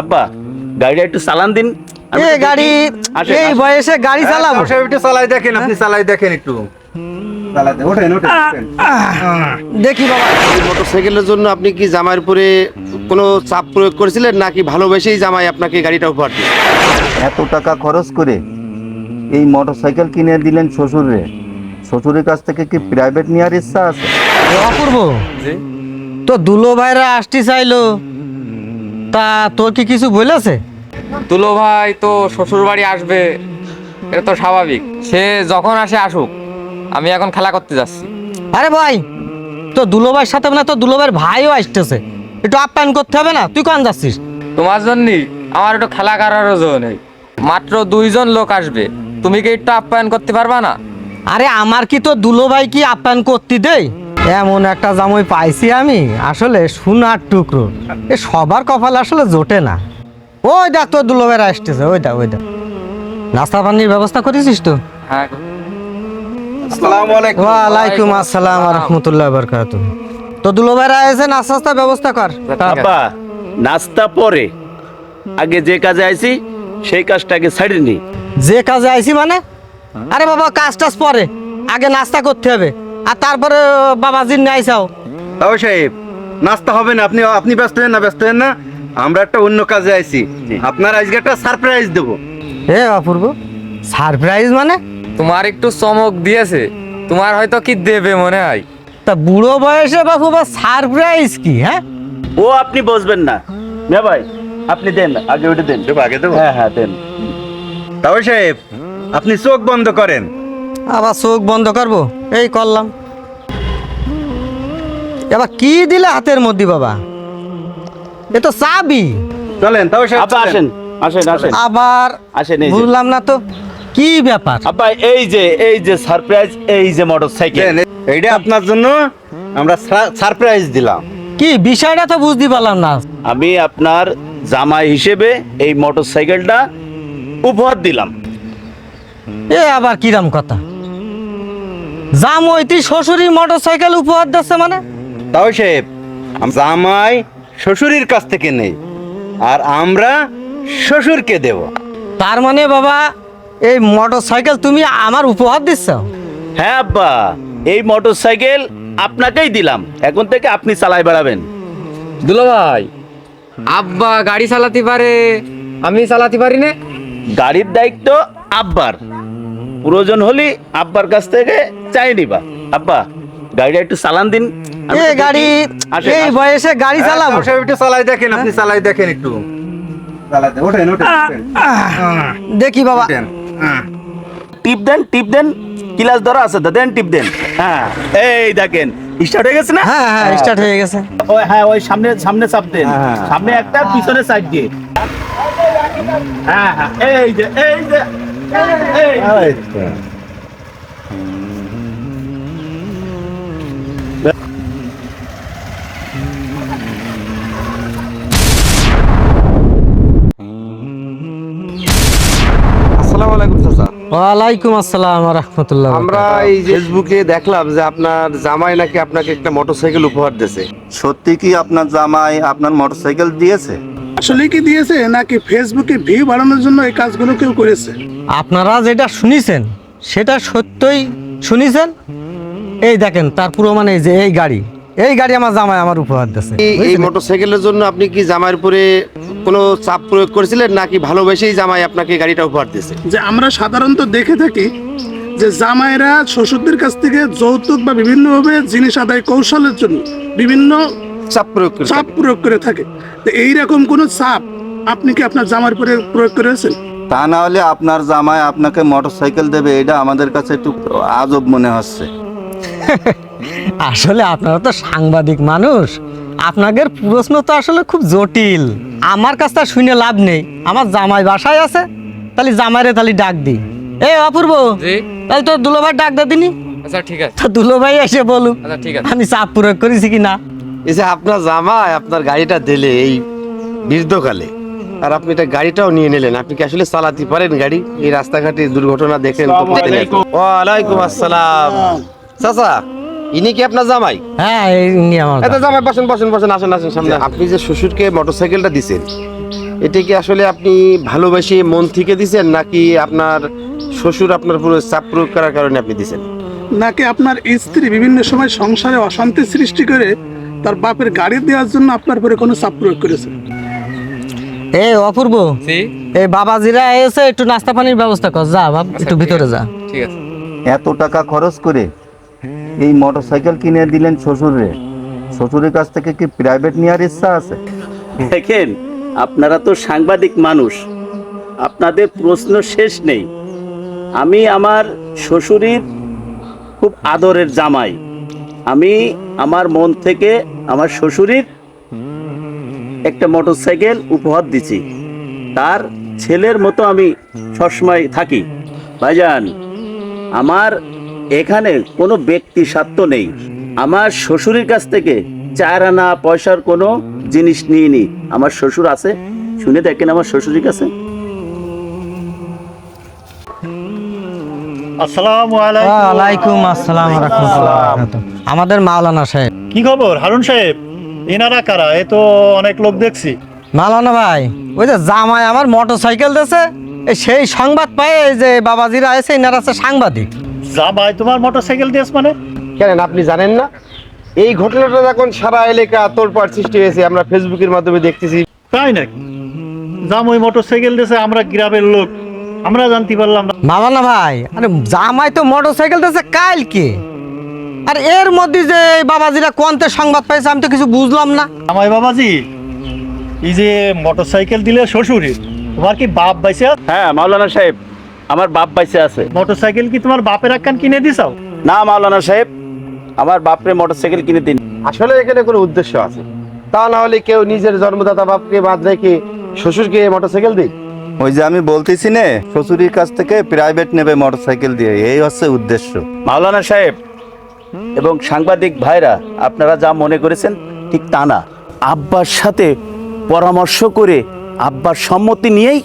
আব্বা গাড়িটা একটু চালান দিন। এ গাড়ি এই বয়সে গাড়ি চালাবো। সাহেব একটু চালাই দেখেন আপনি চালাই দেখেন একটু। দেখি বাবা। মোটরসাইকেলের জন্য আপনি কি জামাইয়ের উপরে কোনো চাপ প্রয়োগ করেছিলেন নাকি ভালোবেসেই জামাই আপনাকে গাড়িটা উপহার দিল? এত টাকা খরচ করে এই মোটরসাইকেল কিনে দিলেন শ্বশুরে। শ্বশুরের কাছ থেকে কি প্রাইভেট নেওয়ার ইচ্ছা আছে? অপূর্ব। তো দুলো ভাইরা আসতে চাইলো। তা তোর কি কিছু বলেছে তুলো ভাই তো শ্বশুর বাড়ি আসবে এটা তো স্বাভাবিক। সে যখন আসে আসুক। আমি এখন খেলা করতে যাচ্ছি। আরে ভাই তো দুলো ভাইয়ের সাথে মানে তো দুলো ভাইয়ের ভাইও আসতেছে। একটু আপ্যায়ন করতে হবে না? তুই কোন যাচ্ছিস? তোমার জন্যই আমার একটু খেলা করারও জো নেই। মাত্র দুইজন লোক আসবে। তুমি কি একটু আপ্যায়ন করতে পারবা না? আরে আমার কি তো দুলো ভাই কি আপ্যায়ন করতে দেই এমন একটা জামই পাইছি আমি আসলে সোনার টুকরো। এ সবার কপাল আসলে জোটে না। ওই দেখ তোর দুলো ভাইরা আসতেছে ওই দেখ ওই দেখ। নাস্তা পানির ব্যবস্থা করেছিস তো? হ্যাঁ। ওয়ালাইকুম আসসালাম রহমতুল্লাহ বরকাত তো দুলো ভাইরা এসে নাস্তা নাস্তা ব্যবস্থা কর। আব্বা নাস্তা পরে। আগে যে কাজে আইছি সেই কাজটাকে ছাড়ি নি। যে কাজে আইছি মানে? আরে বাবা কাজ টাজ পরে। আগে নাস্তা করতে হবে। আর তারপরে বাবাজির নিয়ে আইসাও। তাও সাহেব নাস্তা হবে না আপনি আপনি ব্যস্ত হেন না ব্যস্ত হেন না। আমরা একটা অন্য কাজে আইছি। আপনার আজকে একটা সারপ্রাইজ দেবো। হে অপূর্ব সারপ্রাইজ মানে? তোমার একটু চমক দিয়েছে তোমার হয়তো কি দেবে মনে হয়? তা বুড়ো বয়সে বাবু বা সারপ্রাইজ কি হ্যাঁ? ও আপনি বসবেন না। না ভাই আপনি দেন আগে ওটা দেন। আগে দেবো। হ্যাঁ হ্যাঁ দেন। তাও সাহেব আপনি চোখ বন্ধ করেন। আবার চোখ বন্ধ করব? এই করলাম। এবার কি দিলে হাতের মধ্যে বাবা? এ তো চাবি। চলেন তাও সাহেব আসেন আসেন আসেন। আবার আসেন বুঝলাম না তো কি ব্যাপার? আব্বা এই যে এই যে সারপ্রাইজ এই যে মোটরসাইকেল এইটা আপনার জন্য আমরা সারপ্রাইজ দিলাম। কি বিষয়টা তো বুঝতে পারলাম না। আমি আপনার জামাই হিসেবে এই মোটরসাইকেলটা উপহার দিলাম। এ আবার কিরাম কথা? জাম ওইতি শ্বশুরি মোটর সাইকেল উপহার দিচ্ছে মানে? তাও সাহেব জামাই শ্বশুরের কাছ থেকে নেই আর আমরা শ্বশুরকে দেব। তার মানে বাবা এই মোটর সাইকেল তুমি আমার উপহার দিচ্ছ? হ্যাঁ আব্বা এই মোটরসাইকেল আপনাকেই দিলাম এখন থেকে আপনি চালাই বেড়াবেন। দুলো ভাই আব্বা গাড়ি চালাতে পারে আমি চালাতে পারি না? গাড়ির দায়িত্ব আব্বার। প্রয়োজন হলে আব্বার কাছ থেকে চাই নিবা আব্বা গাড়িটা একটু চালান দিন। আমি এ গাড়ি এই বয়সে গাড়ি চালাবো। তাও একটু চালাই দেখেন আপনি চালাই দেখেন একটু। চালাতে ওঠেন ওঠেন ওঠেন। দেখি বাবা। হ্যাঁ। টিপ দেন টিপ দেন। ক্লাস ধরা আছে তো দেন টিপ দেন। হ্যাঁ এই দেখেন স্টার্ট হয়ে গেছে না? হ্যাঁ হ্যাঁ স্টার্ট হয়ে গেছে। ওই হ্যাঁ ওই সামনে সামনে চাপ দেন। হ্যাঁ। সামনে একটা পিছনে সাইড দিয়ে। হ্যাঁ হ্যাঁ এই যে এই যে এই ওয়ালাইকুম আসসালাম রহমতুল্লাহ আমরা এই ফেসবুকে দেখলাম যে আপনার জামাই নাকি আপনাকে একটা মোটরসাইকেল উপহার দিয়েছে। সত্যি কি আপনার জামাই আপনার মোটরসাইকেল দিয়েছে? আসলে কি দিয়েছে নাকি ফেসবুকে ভিউ বাড়ানোর জন্য এই কাজগুলো কেউ করেছে? আপনারা যেটা শুনেছেন সেটা সত্যই শুনেছেন? এই দেখেন তার পুরো মানে এই যে এই গাড়ি। এই গাড়ি আমার জামাই আমার উপহার দিচ্ছে এই- এই মোটরসাইকেলের জন্য আপনি কি জামাইয়ের উপরে কোনো চাপ প্রয়োগ করেছিলেন নাকি ভালোবেসেই জামাই আপনাকে গাড়িটা উপহার দিয়েছে? যে আমরা সাধারণত দেখে থাকি যে জামাইরা শ্বশুরদের কাছ থেকে যৌতুক বা বিভিন্নভাবে জিনিস আদায় কৌশলের জন্য বিভিন্ন চাপ প্রয়োগ করে চাপ প্রয়োগ করে থাকে। তো এইরকম কোনো চাপ আপনি কি আপনার জামার উপরে প্রয়োগ করেছেন? তা না হলে আপনার জামাই আপনাকে মোটরসাইকেল দেবে এটা আমাদের কাছে একটু আজব মনে হচ্ছে। আসলে আপনারা তো সাংবাদিক মানুষ। আপনাদের প্রশ্ন তো আসলে খুব জটিল। আমার কাছটা শুনে লাভ নেই। আমার জামাই বাসায় আছে। তাহলে জামাইরে তাহলে ডাক দিই এ অপূর্ব জি? তাহলে তোর দুলোভাই ডাক দে দিনি। আচ্ছা ঠিক আছে। তো দুলোভাই এসে বলুক। আচ্ছা ঠিক আছে। আমি চাপ প্রয়োগ করেছি কি না এই যে আপনার জামাই আপনার গাড়িটা দিলে এই বৃদ্ধকালে আর আপনি এটা গাড়িটাও নিয়ে নিলেন। আপনি কি আসলে চালাতে পারেন গাড়ি? এই রাস্তাঘাটে দুর্ঘটনা দেখেন। ওয়ালাইকুম আসসালাম। চাচা ইনি কি আপনার জামাই? হ্যাঁ এই নিয়ে আমার এটা জামাই। বসেন বসেন বসেন আসেন আসেন সামনে। আপনি যে শ্বশুরকে মোটরসাইকেলটা দিছেন এটা কি আসলে আপনি ভালোবেসে মন থেকে দিছেন নাকি আপনার শ্বশুর আপনার পুরো চাপ প্রয়োগ করার কারণে আপনি দিছেন? নাকি আপনার স্ত্রী বিভিন্ন সময় সংসারে অশান্তি সৃষ্টি করে তার বাপের গাড়ি দেওয়ার জন্য আপনার উপরে কোনো চাপ প্রয়োগ করেছে? এ অপূর্ব। এই বাবাজিরা এসে একটু নাস্তা পানির ব্যবস্থা কর যা বাপ একটু ভিতরে যা। ঠিক আছে। এত টাকা খরচ করে এই মোটরসাইকেল কিনে দিলেন শ্বশুরে। শ্বশুরের কাছ থেকে কি প্রাইভেট নেওয়ার ইচ্ছা আছে? দেখেন, আপনারা তো সাংবাদিক মানুষ। আপনাদের প্রশ্ন শেষ নেই। আমি আমার শ্বশুরির খুব আদরের জামাই। আমি আমার মন থেকে আমার শ্বশুরির একটা মোটরসাইকেল উপহার দিছি। তার ছেলের মতো আমি সবসময় থাকি। ভাইজান, আমার এখানে কোনো ব্যক্তি স্বার্থ নেই। আমার শ্বশুরের কাছ থেকে চার আনা পয়সার কোনো জিনিস নিইনি। আমার শ্বশুর আছে। শুনে দেখেন আমার শ্বশুরের কাছে। আলাইকুম। আসসালাম। আমাদের মাওলানা সাহেব। কি খবর? হারুন সাহেব এনারা কারা? এ তো অনেক লোক দেখছি। মাওলানা ভাই ওই যে জামাই আমার মোটর সাইকেল দিয়েছে সেই সংবাদ পাই এই যে বাবাজিরা এসে এনারা আছে সাংবাদিক। জামাই তোমার মোটরসাইকেল দিয়েছ মানে? কেন আপনি জানেন না? এই ঘটনাটা যখন সারা এলাকা তোলপাড় সৃষ্টি হয়েছে আমরা ফেসবুকের মাধ্যমে দেখতেছি। তাই নাকি? জামাই মোটরসাইকেল দিয়েছে আমরা গ্রামের লোক। আমরা জানতে পারলাম না। মাওলানা ভাই আরে জামাই তো মোটর সাইকেল দিয়েছে কালকে। আর এর মধ্যে যে এই বাবাজিরা কোনতে সংবাদ পাইছে আমি তো কিছু বুঝলাম না। জামাই বাবাজি এই যে মোটরসাইকেল দিলে শ্বশুরের তোমার কি বাপ বাইসে হ্যাঁ মাওলানা সাহেব আমার বাপ বাইসে আছে। মোটরসাইকেল কি তোমার বাপের একখান কিনে দিছাও? না মাওলানা সাহেব আমার বাপরে মোটরসাইকেল কিনে দিন। আসলে এখানে কোনো উদ্দেশ্য আছে। তা না হলে কেউ নিজের জন্মদাতা বাপকে বাদ রেখে শ্বশুরকে মোটরসাইকেল দিই ওই যে আমি বলতেছি নে শ্বশুরের কাছ থেকে প্রাইভেট নেবে মোটরসাইকেল দিয়ে এই হচ্ছে উদ্দেশ্য। মাওলানা সাহেব এবং সাংবাদিক ভাইরা আপনারা যা মনে করেছেন ঠিক তা না। আব্বার সাথে পরামর্শ করে আব্বার সম্মতি নিয়েই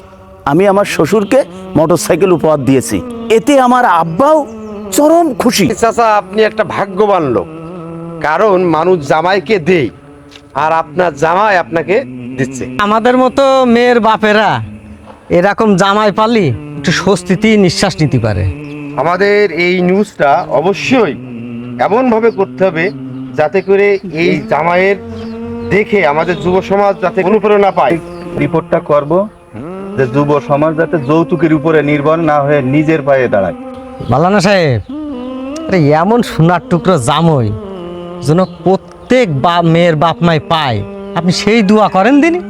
আমি আমার শ্বশুরকে মোটরসাইকেল উপহার দিয়েছি। এতে আমার আব্বাও চরম খুশি। চাচা আপনি একটা ভাগ্যবান লোক। কারণ মানুষ জামাইকে দেই আর আপনার জামাই আপনাকে দিচ্ছে। আমাদের মতো মেয়ের বাপেরা এরকম জামাই পালি একটু স্বস্তিতেই নিঃশ্বাস নিতে পারে। আমাদের এই নিউজটা অবশ্যই এমনভাবে করতে হবে যাতে করে এই জামাইয়ের দেখে আমাদের যুব সমাজ যাতে অনুপ্রেরণা পায়। রিপোর্টটা করব। যে যুব সমাজ যাতে যৌতুকের উপরে নির্ভর না হয়ে নিজের পায়ে দাঁড়ায়। মালানা সাহেব আরে এমন সোনার টুকরো জামই যেন প্রত্যেক বাপ মেয়ের বাপ মাই পায়। আপনি সেই দোয়া করেন দিনই